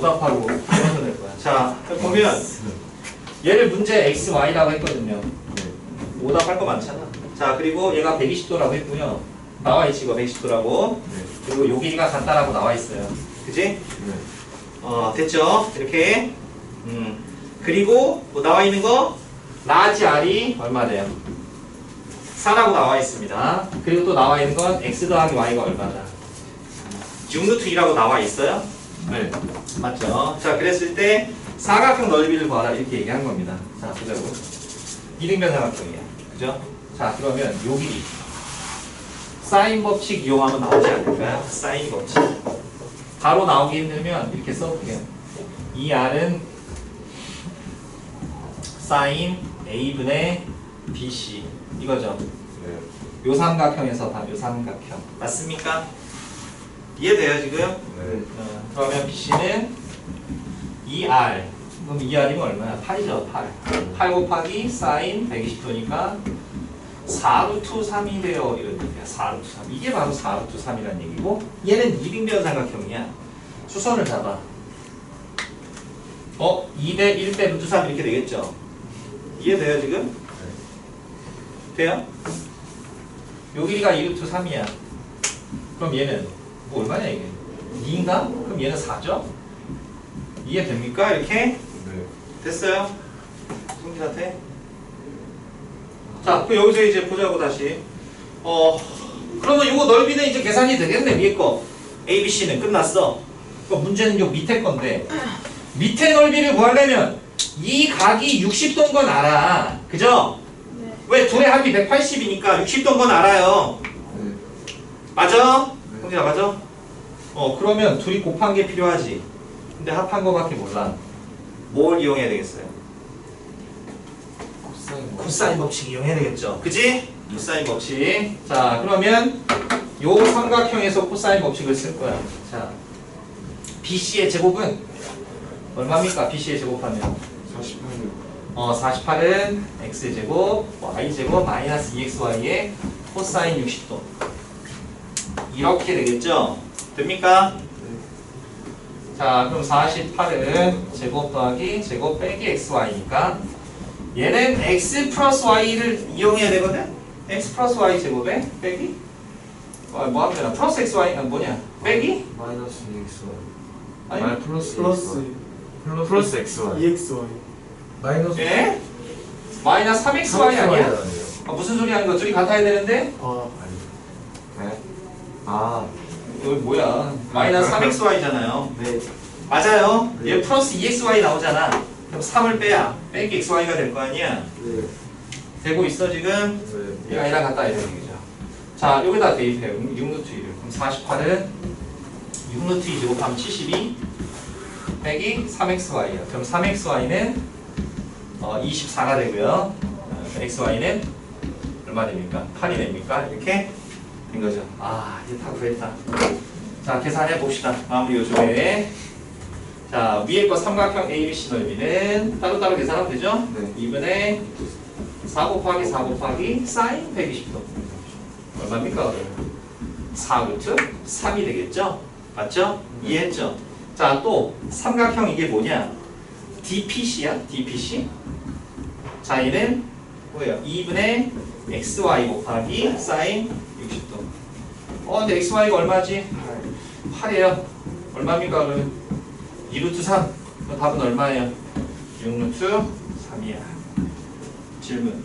오답하고 풀어서 될 거야. 자, 보면 얘를 문제 x, y라고 했거든요. 오답할 거 많잖아. 자, 그리고 얘가 120도라고 했고요. 나와 있지, 이거 110도라고. 그리고 요 길이가 같다라고 나와 있어요. 그지? 어, 됐죠? 이렇게. 음. 그리고 뭐 나와 있는 거 라지 r이 얼마 돼요? 4라고 나와 있습니다. 그리고 또 나와 있는 건 x 더하기 y가 얼마다? 6루트 2라고 나와 있어요? 네. 맞죠? 자, 그랬을 때 사각형 넓이를 구하라 이렇게 얘기한 겁니다. 자, 보자고. 이등변 사각형이야. 그죠? 자, 그러면 요 길이 사인 법칙 이용하면 나오지 않을까요? 사인 법칙. 바로 나오기 힘들면 이렇게 써볼게요. 이 R은 사인 A분의 BC 이거죠. 요 삼각형에서 봐, 요 삼각형. 맞습니까? 이해돼요, 지금? 어, 그러면 BC는 2R. 그럼 2R이면 얼마야? 8이죠, 8. 8 곱하기 사인 120도니까 4루트 3이 돼요. 이런 얘기야. 4루트 3. 이게 바로 4루트 3이란 얘기고 얘는 이등변 삼각형이야. 수선을 잡아. 어? 2대 1대 루트 3 이렇게 되겠죠? 이해돼요, 지금? 돼요? 요 길이가 2루트 3이야. 그럼 얘는 뭐 얼마냐 이게? 2인가? 그럼 얘는 4죠? 이해됩니까? 이렇게? 됐어요? 송진한테? 자, 그 여기서 이제 보자고 다시. 어, 그러면 요거 넓이는 이제 계산이 되겠네, 위에 거. A, B, C는 끝났어. 그럼 문제는 요 밑에 건데. 밑에 넓이를 구하려면 이 각이 60도인 건 알아. 그죠? 네. 왜 둘의 합이 180이니까 60도인 건 알아요. 맞아? 형제야 맞아? 어 그러면 둘이 곱한 게 필요하지. 근데 합한 거밖에 몰라. 뭘 이용해야 되겠어요? 코사인 법칙 이용해야 되겠죠. 그지? 코사인 법칙. 자 그러면 요 삼각형에서 코사인 법칙을 쓸 거야. 자 BC의 제곱은 얼마입니까? BC의 제곱하면 어 48은 x 제곱 y 제곱 마이너스 2xy의 코사인 60도 이렇게 되겠죠? 됩니까? 자 그럼 48은 제곱 더하기 제곱 빼기 xy니까 얘는 x 플러스 y를 이용해야 되거든? x 플러스 y 제곱에 빼기 어, 뭐 하면 되나? 플러스 xy 아, 뭐냐? 빼기? 마이너스 EXY. 아니 아니 플러스 플러스 플러스, 플러스 XY. EXY 마이너스 예? 마이너스 3xy 아니야? 아, 무슨 소리 하는 거? 둘이 같아야 되는데? 아 네. 아. 이거 뭐야? 마이너스 3xy잖아요. 네. 맞아요. 네. 얘 플러스 2xy 나오잖아. 그럼 3을 빼야 빼기 xy가 될 거 아니야. 네. 되고 있어 지금? 네. 얘가 얘랑 같다 이런 얘기죠. 자 여기다 대입해요. 6루트 2를. 그럼 48은 6루트 2 제곱하면 72 빼기 3xy야. 그럼 3xy는 어, 24가 되고요. 어, xy는 얼마 됩니까? 8이 됩니까? 이렇게 된 거죠. 아 이제 다 구했다. 자 계산해 봅시다. 마무리 요즘에 자 위에 거 삼각형 ABC 넓이는 따로따로 계산하면 되죠? 네. 2분의 4 곱하기 4 곱하기 사인 120도 얼마입니까 그러면 4루트 3이 되겠죠? 맞죠? 이해했죠? 자 또 삼각형 이게 뭐냐 DPC야 DPC 자 얘는 뭐예요? 2분의 XY 곱하기 사인 60도 어 근데 XY가 얼마지? 8이에요 얼마입니까 그러면 2루트 3 그럼 답은 얼마예요? 6루트 3이야 질문